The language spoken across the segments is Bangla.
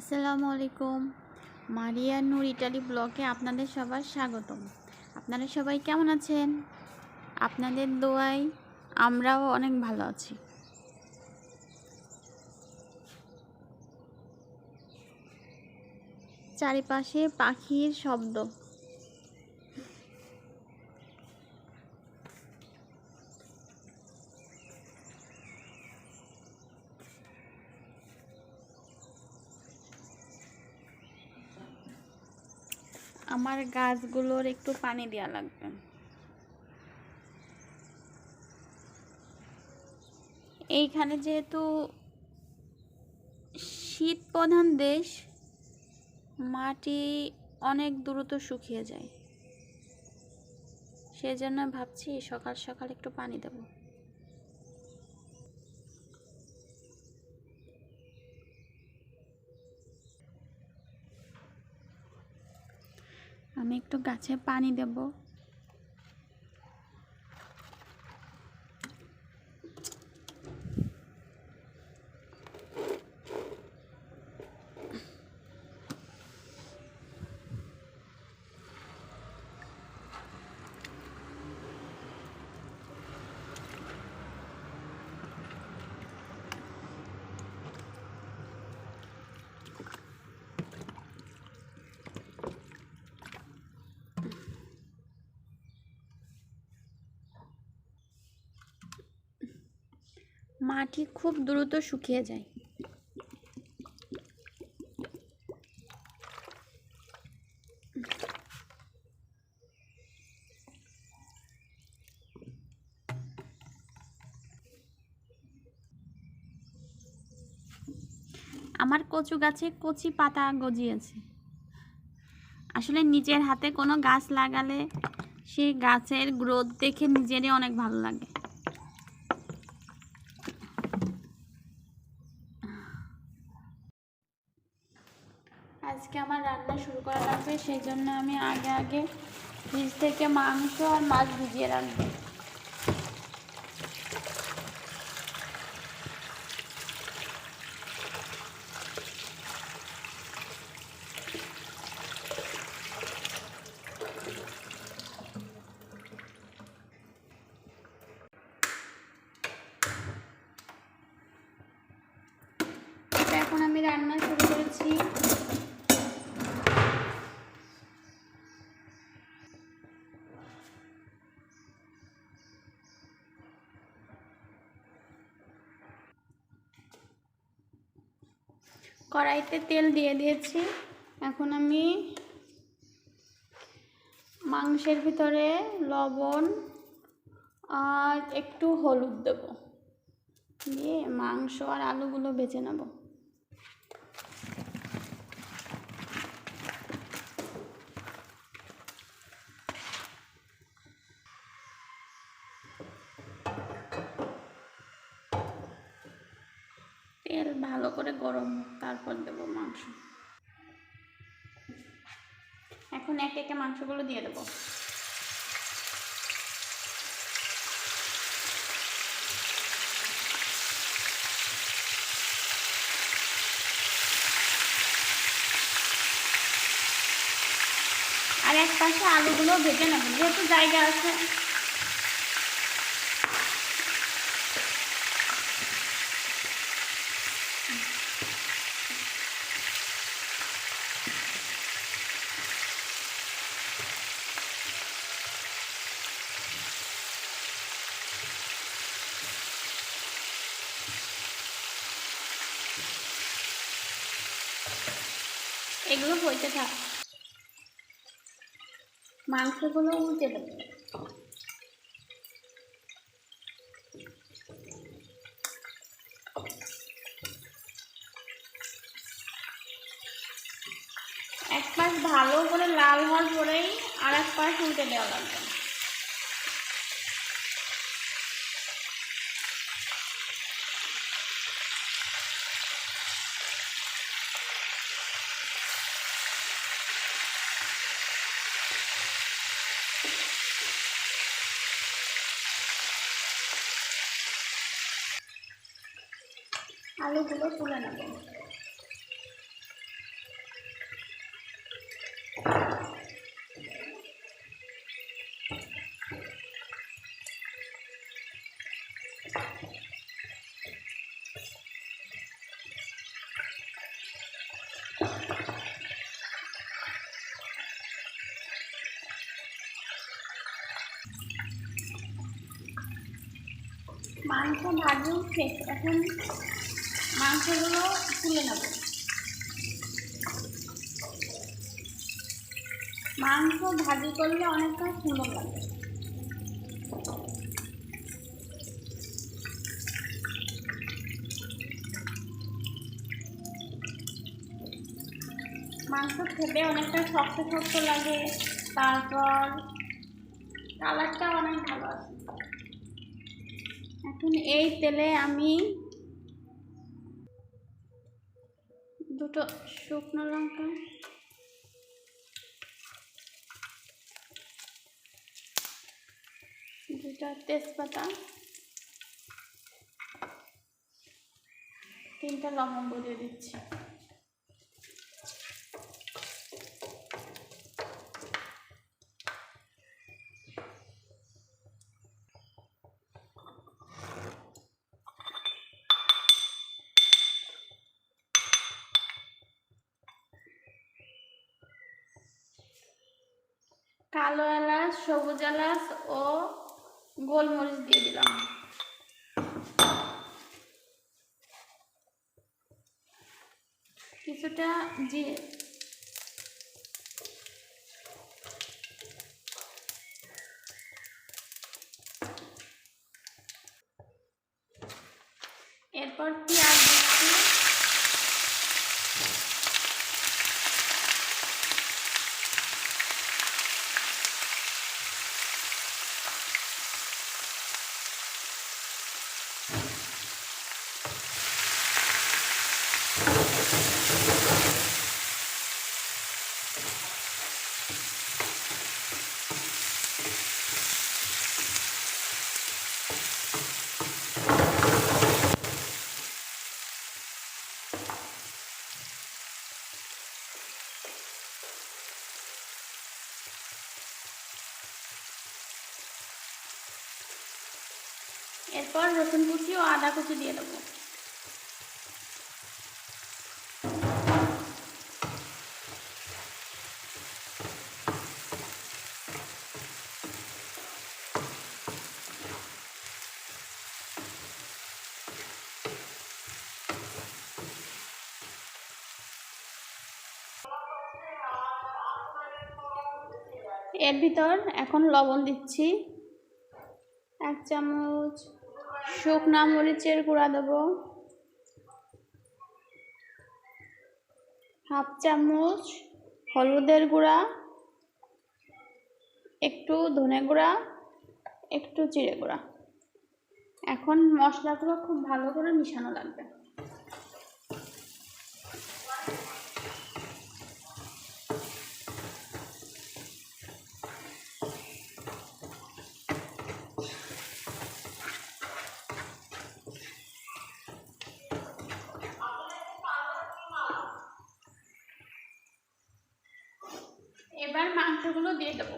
আসসালামু আলাইকুম মারিয়া নূর ইটালি ব্লগে আপনাদের সবার স্বাগতম। আপনারা সবাই কেমন আছেন? আপনাদের দোয়ায় আমরাও অনেক ভালো আছি। চারিপাশে পাখির শব্দ। আমার গাছগুলোর একটু পানি দেওয়া লাগবে। এইখানে যেহেতু শীত প্রধান দেশ, মাটি অনেক দ্রুত শুকিয়ে যায়। সেজন্য ভাবছি সকাল সকাল একটু পানি দেব। আমি একটু গাছে পানি দেব। মাটি খুব দ্রুত শুকিয়ে যায়। আমার কচু গাছে কচি পাতা গজিয়েছে। আসলে নিজের হাতে কোনো গাছ লাগালে সেই গাছের গ্রোথ দেখে নিজেরই অনেক ভালো লাগে। আজকে আমার রান্না শুরু করা লাগবে, সেই জন্য আমি আগে আগে ফ্রিজ থেকে মাংস আর মাছ ভিজিয়ে রাখব এখন আমি রান্না শুরু করেছি। কড়াইতে তেল দিয়ে দিয়েছি। এখন আমি মাংসের ভিতরে লবণ আর একটু হলুদ দেব। দিয়ে মাংস আর আলুগুলো বেছে নেব। তেল ভালো করে গরম, তারপর দেবো মাংস। এখন একে একে মাংসগুলো দিয়ে দেবো। আর এক পাশে আলুগুলো ভেজে নেব, যেহেতু জায়গা আছে। এগুলো হইতে থাক। মাংসগুলো উল্টে দেবো। এক পাশ ভালো করে লাল হওয়ার পরেই আর এক পাশ উল্টে দেওয়া লাগবে। আলুগুলো তুলে নেবেন মাংস ভাজু এখন মাংসগুলো তুলে নেব। মাংস ভাজি করলে অনেকটা সুন্দর লাগে। মাংস খেতে অনেকটা শক্ত শক্ত লাগে, তারপর কালারটা অনেক ভালো আছে এখন এই তেলে আমি দুটো শুকনো লঙ্কা। দুটা তেজপাতা। তিনটা লবঙ্গ দিয়ে দিচ্ছি। কালো এলাচ সবুজ এলাচ ও গোলমরিচ দিয়ে দিলাম। কিছুটা জিরে এরপর পেঁয়াজ দিচ্ছি। এরপর রসুন কুচি ও আদা কুচি দিয়ে দেবো। এর ভিতর এখন লবণ দিচ্ছি। এক চামচ শুকনা মরিচের গুঁড়া দেবো। হাফ চামচ হলুদের গুঁড়া, একটু ধনে গুঁড়া, একটু জিরে গুঁড়া। এখন মশলাগুলো খুব ভালো করে মিশানো লাগবে। মাংসগুলো দিয়ে দেবো।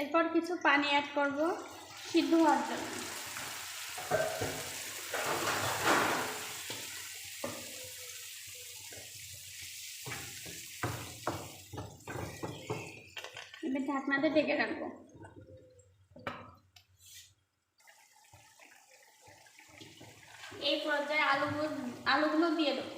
এরপর কিছু পানি অ্যাড করব সিদ্ধ হওয়ার জন্য। এবার ঢাকনাতে ঢেকে রাখব এই পর্যায়ে আলুগুলো আলুগুলো দিয়ে দেবো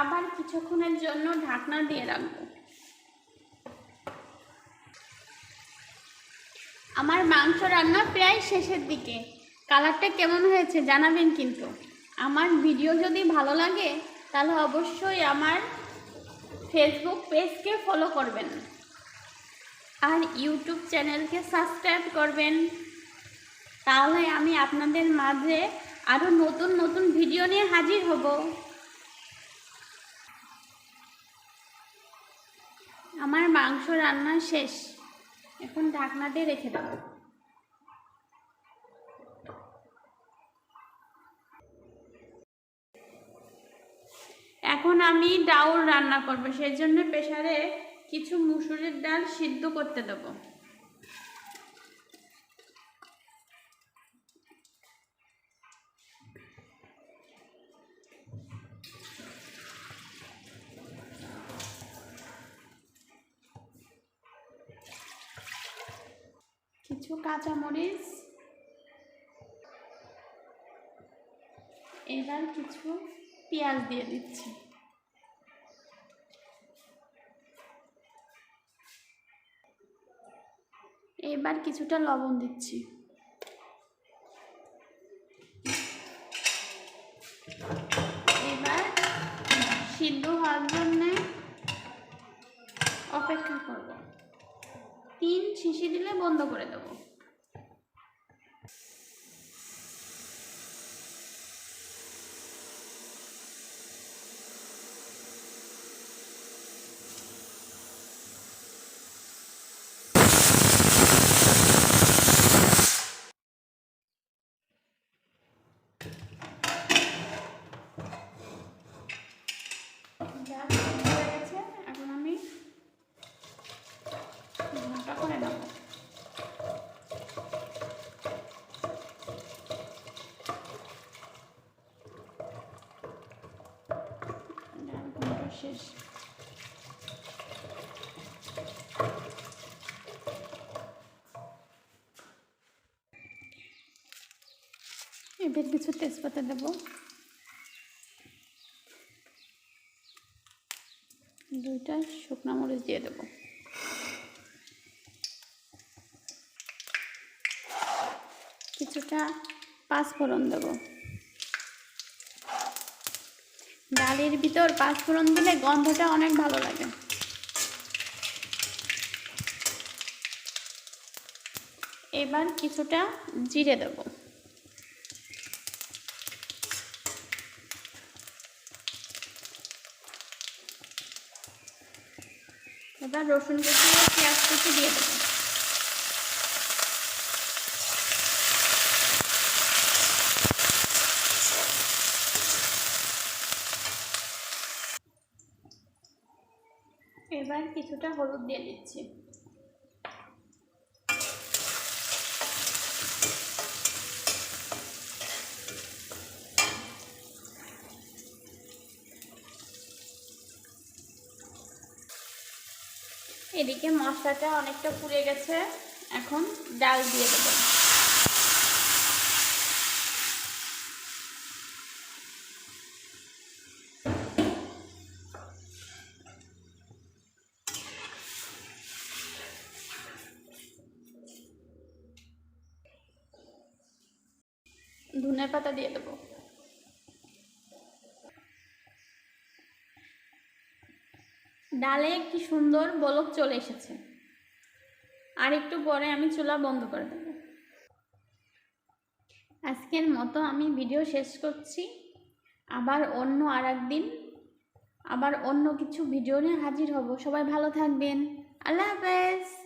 আবার কিছুক্ষণের জন্য ঢাকনা দিয়ে রাখব। আমার মাংস রান্না প্রায় শেষের দিকে। কালারটা কেমন হয়েছে জানাবেন কিন্তু। আমার ভিডিও যদি ভালো লাগে, তাহলে অবশ্যই আমার ফেসবুক পেজকে ফলো করবেন। আর ইউটিউব চ্যানেলকে সাবস্ক্রাইব করবেন। তাহলে আমি আপনাদের মাঝে আরও নতুন নতুন ভিডিও নিয়ে হাজির হব। আমার মাংস রান্না শেষ। এখন ঢাকনা দিয়ে রেখে দেবো এখন আমি ডাউল রান্না করব সেই জন্য প্রেশারে কিছু মুসুরের ডাল সিদ্ধ করতে দেবো। কিছু কাঁচামরিচ। এবার কিছু পেঁয়াজ দিয়ে দিচ্ছি। এবার কিছুটা লবণ দিচ্ছি। এবার সিদ্ধ হওয়ার জন্যে অপেক্ষা করব। তিন শিশি দিলে বন্ধ করে দেবো যা সিদ্ধ হয়ে গেছে এখন আমি ঝোলটা করে নেব ডাল ঘণ্টা শেষ। এবার কিছু তেজপাতা দেবো। দুইটা শুকনো মরিচ দিয়ে দেবো। কিছুটা পাঁচফোড়ন দেবো। ডালের ভিতর পাঁচফোড়ন দিলে গন্ধটা অনেক ভালো লাগে। এবার কিছুটা জিরে দেবো। এবার রসুন কুচি পেঁয়াজ কুচি দিয়ে দেবো এবার কিছুটা হলুদ দিয়ে দিচ্ছি। এদিকে মশলাটা অনেকটা পুড়ে গেছে। এখন ডাল দিয়ে দেবো। ধনে পাতা দিয়ে দেবো। ডালে একটি সুন্দর বলক চলে এসেছে। আর একটু পরে আমি চুলা বন্ধ করে দেবো। আজকের মতো আমি ভিডিও শেষ করছি। আবার অন্য আর দিন আবার অন্য কিছু ভিডিও নিয়ে হাজির হব। সবাই ভালো থাকবেন। আল্লাহ হাফেজ।